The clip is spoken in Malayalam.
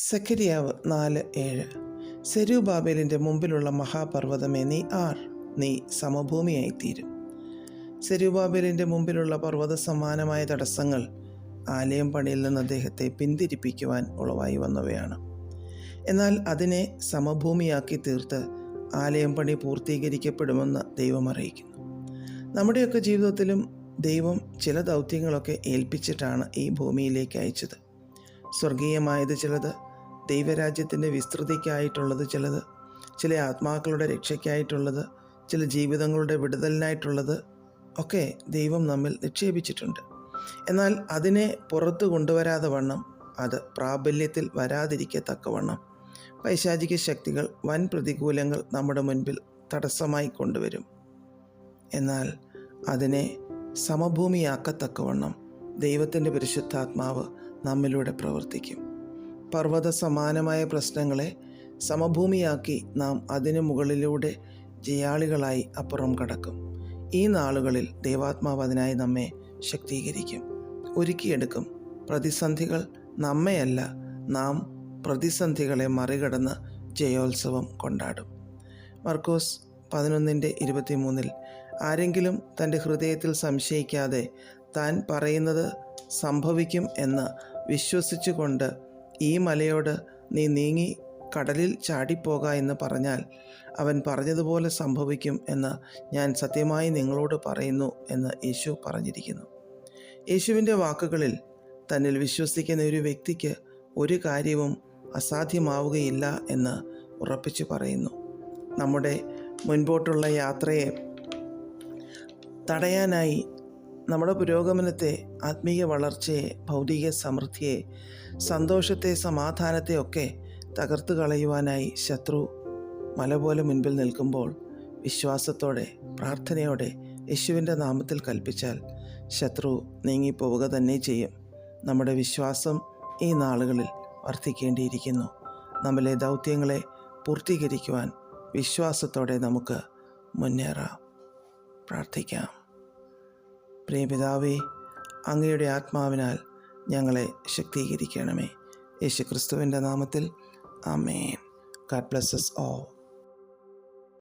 സഖരിയാവ് നാല് ഏഴ്. സെരൂബാബേലിന്റെ മുമ്പിലുള്ള മഹാപർവതമേ നീ ആർ. നീ സമഭൂമിയായിത്തീരും. സെരൂബാബേലിന്റെ മുമ്പിലുള്ള പർവത സമാനമായ തടസ്സങ്ങൾ ആലയം പണിയിൽ നിന്ന് അദ്ദേഹത്തെ പിന്തിരിപ്പിക്കുവാൻ ഉളവായി വന്നവയാണ്. എന്നാൽ അതിനെ സമഭൂമിയാക്കി തീർത്ത് ആലയം പണി പൂർത്തീകരിക്കപ്പെടുമെന്ന് ദൈവം അറിയിക്കുന്നു. നമ്മുടെയൊക്കെ ജീവിതത്തിലും ദൈവം ചില ദൗത്യങ്ങളൊക്കെ ഏൽപ്പിച്ചിട്ടാണ് ഈ ഭൂമിയിലേക്ക് അയച്ചത്. സ്വർഗീയമായത് ചിലത് ദൈവരാജ്യത്തിന്റെ വിസ്തൃതിക്കായിട്ടുള്ളത് ചിലത് ചില ആത്മാക്കളുടെ രക്ഷയ്ക്കായിട്ടുള്ളത് ചില ജീവിതങ്ങളുടെ വിടുതലിനായിട്ടുള്ളത് ഒക്കെ ദൈവം നമ്മിൽ നിക്ഷേപിച്ചിട്ടുണ്ട്. എന്നാൽ അതിനെ പുറത്തു കൊണ്ടുവരാതെ വണ്ണം അത് പ്രാബല്യത്തിൽ വരാതിരിക്കത്തക്കവണ്ണം പൈശാചിക ശക്തികൾ വൻ പ്രതികൂലങ്ങൾ നമ്മുടെ മുൻപിൽ തടസ്സമായി കൊണ്ടുവരും. എന്നാൽ അതിനെ സമഭൂമിയാക്കത്തക്കവണ്ണം ദൈവത്തിന്റെ പരിശുദ്ധാത്മാവ് നമ്മിലൂടെ പ്രവർത്തിക്കും. പർവത സമാനമായ പ്രശ്നങ്ങളെ സമഭൂമിയാക്കി നാം അതിനു മുകളിലൂടെ ജയാളികളായി അപ്പുറം കടക്കും. ഈ നാളുകളിൽ ദൈവാത്മാവ് അതിനായി നമ്മെ ശക്തീകരിക്കും. ഒരുക്കിയെടുക്കും. പ്രതിസന്ധികൾ നമ്മയല്ല നാം പ്രതിസന്ധികളെ മറികടന്ന് ജയോത്സവം കൊണ്ടാടും. മർക്കോസ് പതിനൊന്നിന്റെ ഇരുപത്തിമൂന്നിൽ ആരെങ്കിലും തന്റെ ഹൃദയത്തിൽ സംശയിക്കാതെ താൻ പറയുന്നത് സംഭവിക്കും എന്ന് വിശ്വസിച്ചുകൊണ്ട് ഈ മലയോട് നീ നീങ്ങി കടലിൽ ചാടിപ്പോക എന്ന് പറഞ്ഞാൽ അവൻ പറഞ്ഞതുപോലെ സംഭവിക്കും എന്ന് ഞാൻ സത്യമായി നിങ്ങളോട് പറയുന്നു എന്ന് യേശു പറഞ്ഞിരിക്കുന്നു. യേശുവിന്റെ വാക്കുകളിൽ തന്നിൽ വിശ്വസിക്കുന്ന ഒരു വ്യക്തിക്ക് ഒരു കാര്യവും അസാധ്യമാവുകയില്ല എന്ന് ഉറപ്പിച്ചു പറയുന്നു. നമ്മുടെ മുൻപോട്ടുള്ള യാത്രയെ തടയാനായി നമ്മുടെ പുരോഗമനത്തെ ആത്മീയ വളർച്ചയെ ഭൗതിക സമൃദ്ധിയെ സന്തോഷത്തെ സമാധാനത്തെ ഒക്കെ തകർത്തു കളയുവാനായി ശത്രു മല പോലെ മുൻപിൽ നിൽക്കുമ്പോൾ വിശ്വാസത്തോടെ പ്രാർത്ഥനയോടെ യേശുവിന്റെ നാമത്തിൽ കൽപ്പിച്ചാൽ ശത്രു നീങ്ങിപ്പോവുക തന്നെ ചെയ്യും. നമ്മുടെ വിശ്വാസം ഈ നാളുകളിൽ വർദ്ധിക്കേണ്ടിയിരിക്കുന്നു. നമ്മിലെ ദൗത്യങ്ങളെ പൂർത്തീകരിക്കുവാൻ വിശ്വാസത്തോടെ നമുക്ക് മുന്നേറാം. പ്രാർത്ഥിക്കാം. പ്രിയപിതാവേ അങ്ങയുടെ ആത്മാവിനാൽ ഞങ്ങളെ ശക്തീകരിക്കണമേ. യേശു ക്രിസ്തുവിന്റെ നാമത്തിൽ ആമേൻ. ഗാഡ് ബ്ലസ്സസ് ഓ